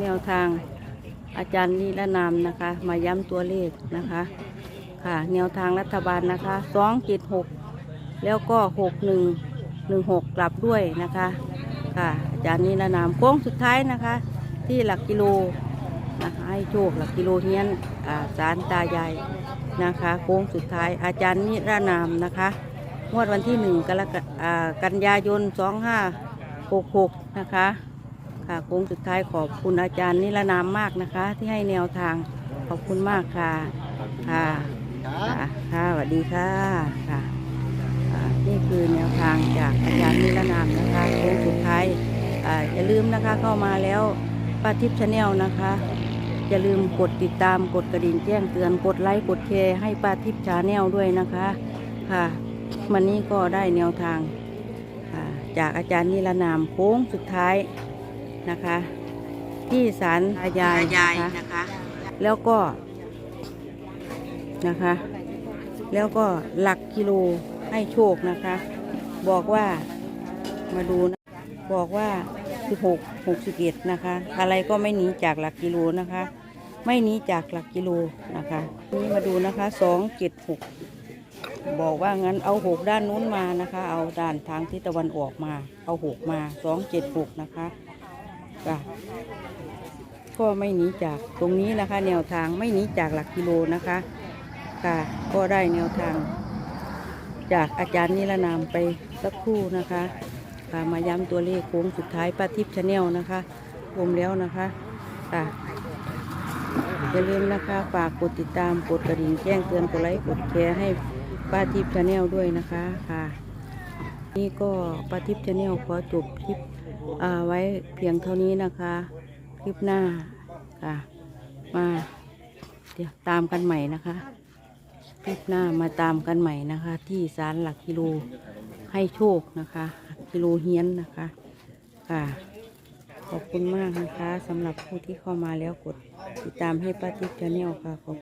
แนวทางอาจารย์นิรนามนะคะ มาย้ำตัวเลขนะคะ ค่ะแนวทางรัฐบาลนะคะสองเจ็ดหกแล้วก็หกหนึ่งหนึ่งหกกลับด้วยนะคะ ค่ะอาจารย์นิรนามโค้งสุดท้ายนะคะ ที่หลักกิโลนะคะให้โชคหลักกิโลเฮียนอ่าสารตายายนะคะโค้งสุดท้ายอาจารย์นิรนามนะคะงวดวันที่หนึ่งกรกฎากันยายนสองห้าหกหกนะคะ ค่ะโค้งสุดท้ายขอบคุณอาจารย์นิรนามมากนะคะ ที่ให้แนวทางขอบคุณมากค่ะค่ะค่ะค่ะสวัสดีค่ะค่ะนี่คือแนวทางจากอาจารย์นิรนามนะคะโค้งสุดท้ายอย่าลืมนะคะเข้ามาแล้วป้าทิพย์ชาแนลนะคะอย่าลืมกดติดตามกดกระดิ่งแจ้งเตือนกดไลค์กดแชร์ให้ป้าทิพย์ชาแนลด้วยนะคะค่ะ วันนี้ก็ได้แนวทางจากอาจารย์นิรนามโค้งสุดท้าย นะคะ ที่ศาลอาญายนะคะ แล้วก็นะคะ แล้วก็หลักกิโลให้โชคนะคะ บอกว่ามาดูนะบอกว่า 16 61 นะคะ อะไรก็ไม่หนีจากหลักกิโลนะคะ ไม่หนีจากหลักกิโลนะคะนี่มาดูนะคะ276 บอกว่างั้นเอา 6 ด้านนู้นมานะคะ เอาด้านทางทิศตะวันออกมา เอา 6 มา 276 นะคะ ค่ะก็ไม่หนีจากตรงนี้นะคะ แนวทางไม่หนีจากหลักกิโลนะคะค่ะก็ได้แนวทาง จากอาจารย์นิรนามไปสักครู่นะคะค่ะมาย้ำตัวเลขโค้งสุดท้ายป้าทิพย์ชาแนลนะคะรวมแล้วนะคะค่ะอย่าลืมนะคะฝากกดติดตามกดกระดิ่งแจ้งเตือนกดไลค์กดแชร์ให้ป้าทิพย์ชาแนลด้วยนะคะค่ะ นี่ก็ป้าทิพย์ชาแนลขอจบคลิป ไว้เพียงเท่านี้นะคะ คลิปหน้าค่ะ มาเดี๋ยวตามกันใหม่นะคะ คลิปหน้ามาตามกันใหม่นะคะ ที่ศาลหลักกิโลให้โชคนะคะกิโลเฮียนนะคะค่ะ ขอบคุณมากนะคะสำหรับผู้ที่เข้ามาแล้วกดติดตามให้ป้าทิพย์ชาแนลค่ะขอบ